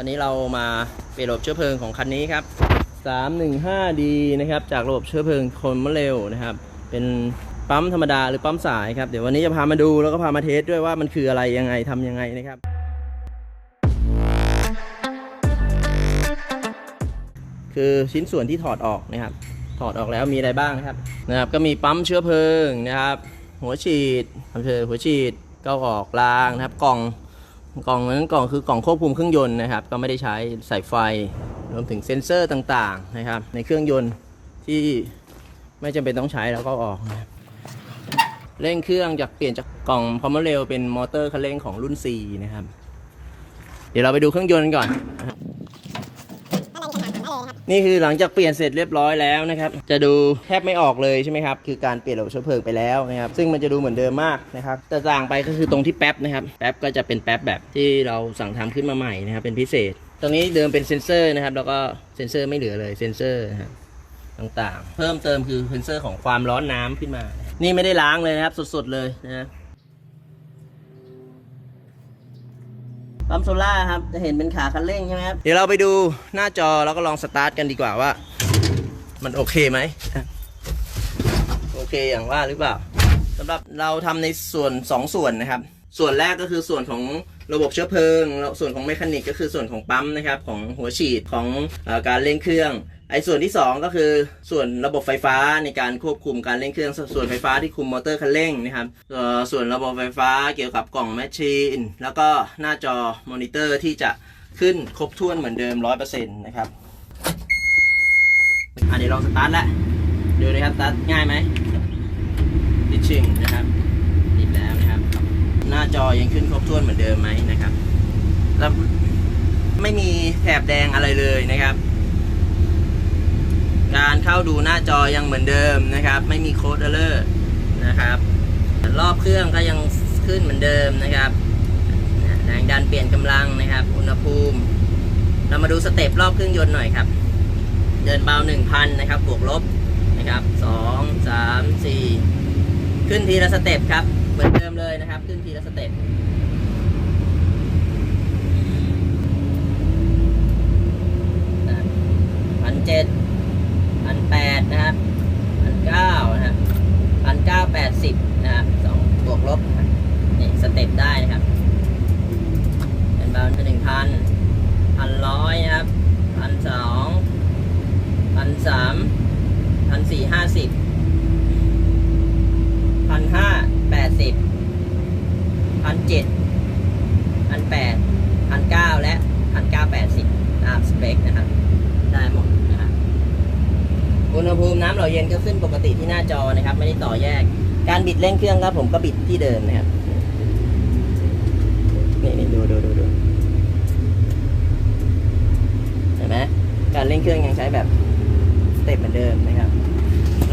อนนี้เรามาเปลี่ยนระบบเชื้อเพลิงของคันนี้ครับ 315D นะครับ จากระบบเชื้อเพลิงคนมะเร็วนะครับ เป็นปั๊มธรรมดาหรือปั๊มสายครับ เดี๋ยววันนี้จะพามาดูแล้วก็พามาเทสด้วยว่ามันคืออะไรยังไงทำยังไงนะครับ คือชิ้นส่วนที่ถอดออกนะครับ ถอดออกแล้วมีอะไรบ้างนะครับ นะครับ ก็มีปั๊มเชื้อเพลิงนะครับ หัวฉีดปั๊มเชื้อหัวฉีดก้าออกรางนะครับ กล่อง กล่องนั้นกล่องคือกล่องควบคุมเครื่องยนต์นะครับ ก็ไม่ได้ใช้สายไฟรวมถึงเซ็นเซอร์ต่างๆนะครับ ในเครื่องยนต์ที่ไม่จำเป็นต้องใช้แล้วก็ออกนะครับเร่งเครื่องจากเปลี่ยนจากกล่องพอมเรลเป็นมอเตอร์คันเร่งของรุ่น C นะครับ เดี๋ยวเราไปดูเครื่องยนต์กันก่อน นี่คือหลังจากเปลี่ยนเสร็จเรียบร้อยแล้วนะครับ จะดูแทบไม่ออกเลยใช่ไหมครับ คือการเปลี่ยนระบบเชื้อเพลิงไปแล้วนะครับ ซึ่งมันจะดูเหมือนเดิมมากนะครับ แต่ต่างไปก็คือตรงที่แป๊บนะครับ แป๊บก็จะเป็นแป๊บแบบที่เราสั่งทำขึ้นมาใหม่นะครับ เป็นพิเศษ ตรงนี้เดิมเป็นเซ็นเซอร์นะครับ แล้วก็เซ็นเซอร์ไม่เหลือเลยเซ็นเซอร์นะครับต่างๆ เพิ่มเติมคือเซ็นเซอร์ของความร้อนน้ำขึ้นมา นี่ไม่ได้ล้างเลยนะครับ สดๆเลยนะ ปั๊มโซล่าครับ จะเห็นเป็นขาคันเร่งใช่ไหมครับ เดี๋ยวเราไปดูหน้าจอแล้วก็ลองสตาร์ทกันดีกว่าว่า มันโอเคไหม โอเคอย่างว่าหรือเปล่าสำหรับเราทำในส่วน 2 ส่วนนะครับ ส่วนแรกก็คือส่วนของระบบเชื้อเพลิงแล้วส่วนของเมคานิกก็คือส่วนของปั๊มนะครับของหัวฉีดของอการเร่งเครื่องไอ้ส่วนที่ 2 ก็คือส่วนระบบไฟฟ้าในการควบคุมการเร่งเครื่องส่วนไฟฟ้าที่คุมมอเตอร์คันเร่งนะครับส่วนระบบไฟฟ้าเกี่ยวกับกล่องแมชชีน แล้วก็หน้าจอมอนิเตอร์ที่จะขึ้นครบถ้วนเหมือนเดิม 100%นะครับอันนี้ลองสตาร์ทแล้วดูนะครับสตาร์ทง่ายไหมดิชิงนะครับติดแล้วนะครับ หน้าจอยังขึ้นครบถ้วนเหมือนเดิมไหมนะครับแล้วไม่มีแถบแดงอะไรเลยนะครับ การเข้าดูหน้าจอยังเหมือนเดิมนะครับ ไม่มีโค้ดเอเลอร์นะครับ รอบเครื่องก็ยังขึ้นเหมือนเดิมนะครับแรงดันเปลี่ยนกำลังนะครับ อุณหภูมิ เรามาดูสเต็ปรอบเครื่องยนต์หน่อยครับ เดินเบา1,000นะครับบวกลบนะครับ2 3 4 ขึ้นทีละสเต็ปครับ เหมือนเดิมเลยนะครับ ขึ้นทีละสเต็ปพันเจ็ดพันแปดนะครับพันเก้านะครับพันเก้าแปดสิบนะครับสองบวกลบนี่สเต็ปได้นะครับ เป็นบาลเป็นหนึ่งพันพันร้อยนะครับพันสองพันสามพันสี่ห้าสิบพันห้า แปดสิบพันเจ็ดพันแปดพันเก้าและพันเก้าแปดสิบตามสเปคนะครับ ได้หมดนะครับอุณหภูมิน้ำหล่อเย็นก็ขึ้นปกติที่หน้าจอนะครับ ไม่ได้ต่อแยก การบิดเร่งเครื่องครับผมก็บิดที่เดิมนะครับ นี่นี่ดูดูดูดูเห็นไหมการเร่งเครื่องยังใช้แบบสเต็ปเหมือนเดิมนะครับ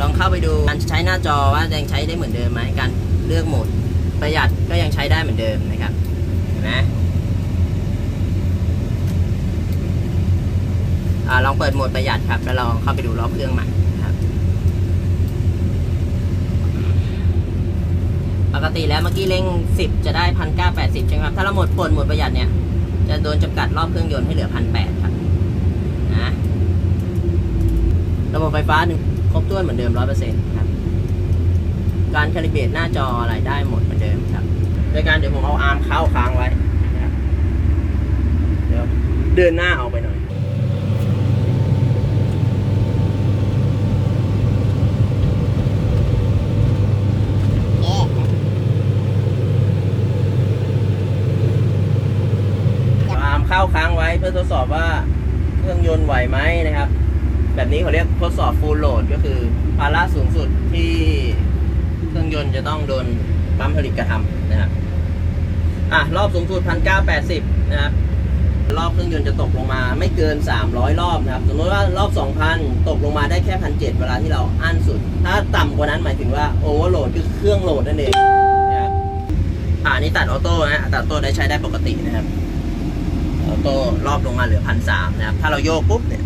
ลองเข้าไปดูการใช้หน้าจอว่ายังใช้ได้เหมือนเดิมไหมการ เลือกโหมดประหยัดก็ยังใช้ได้เหมือนเดิมนะครับเห็นไหมอ่าลองเปิดโหมดประหยัดครับ แล้วลองเข้าไปดูรอบเครื่องใหม่ครับปกติแล้วเมื่อกี้เร่ง 10 จะได้1980ใช่ไหมครับ ถ้าเราหมดปลดโหมดประหยัดเนี่ย จะโดนจำกัดรอบเครื่องยนต์ให้เหลือ1,800ครับนะระบบไฟฟ้าหนึ่งครบถ้วนเหมือนเดิม100%ครับ การคาลิเบรตหน้าจออะไรได้หมดเหมือนเดิมครับ โดยการเดี๋ยวผมเอาอาร์มเข้าค้างไว้นะครับเดี๋ยวเดินหน้าออกไปหน่อยอาร์มเข้าค้างไว้เพื่อทดสอบว่าเครื่องยนต์ไหวไหมนะครับ แบบนี้เขาเรียกทดสอบ full load ก็คือภาระสูงสุดที่ จะต้องโดนปั๊มผลิตกระทำนะครับอะรอบสูงสุด1980นะครับรอบเครื่องยนต์จะตกลงมาไม่เกิน 300 รอบนะครับ สมมติว่ารอบ 2,000 ตกลงมาได้แค่1,700เวลาที่เราอั้นสุด ถ้าต่ำกว่านั้นหมายถึงว่า overload คือเครื่องโหลดนั่นเองนะครับอ่านี่ตัดออโต้นะตัดออโต้ได้ใช้ได้ปกตินะครับออโต้รอบลงมาเหลือพันสามนะครับ ถ้าเราโยกปุ๊บเนี่ย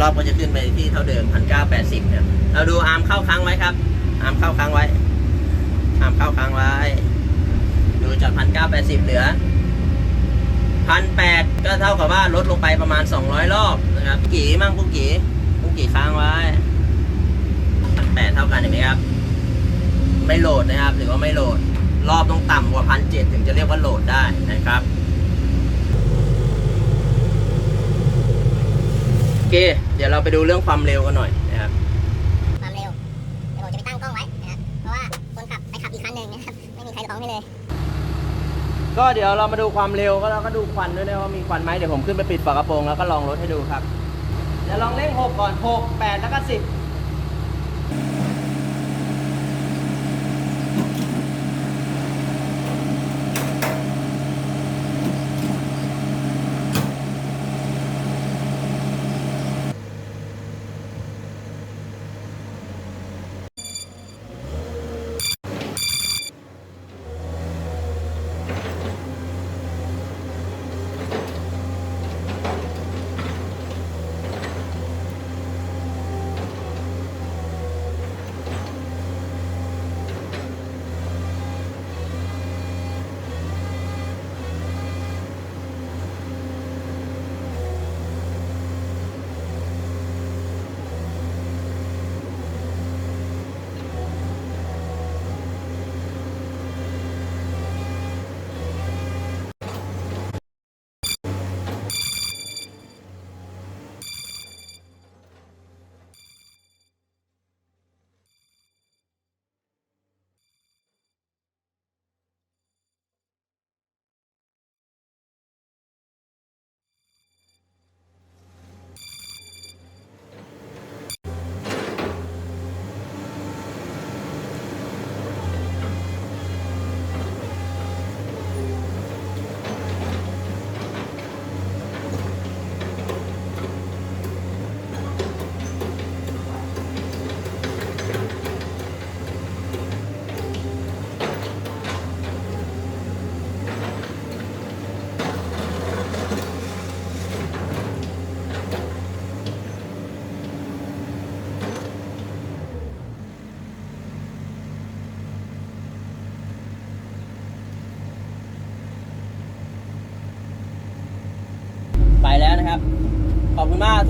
รอบก็จะขึ้นไปที่เท่าเดิมพันเก้าแปดสิบเนี่ยเราดูอาร์มเข้าค้างไว้ครับอาร์มเข้าค้างไว้อาร์มเข้าค้างไว้ ดูจากพันเก้าแปดสิบเหลือพันแปดก็เท่ากับว่าลดลงไปประมาณ200รอบนะครับกี่มั่งปุ๊กกี่ปุ๊กกี่ค้างไว้พันแปดเท่ากันเห็นไหมครับ ไม่โหลดนะครับหรือว่าไม่โหลดรอบต้องต่ำกว่าพันเจ็ดถึงจะเรียกว่าโหลดได้นะครับ โอ เค เดี๋ยวเราไปดูเรื่องความเร็วกันหน่อยนะครับความเร็วเดี๋ยวผมจะไปตั้งกล้องไว้นะครับเพราะว่าคนขับไปขับอีกคันหนึ่งนะครับไม่มีใครร้องให้เลย ก็เดี๋ยวเรามาดูความเร็วก็แล้วก็ดูควันด้วยนะว่ามีควันไหมเดี๋ยวผมขึ้นไปปิดฝากระโปรงแล้วก็ลองรถให้ดูครับเดี๋ยวลองเร่งหกก่อนหกแปดแล้วก็สิบ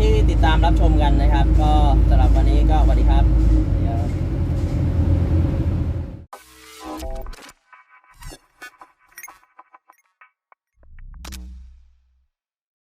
ที่ติดตามรับชมกันนะครับ ก็สำหรับวันนี้ก็สวัสดีครับเดี๋ยว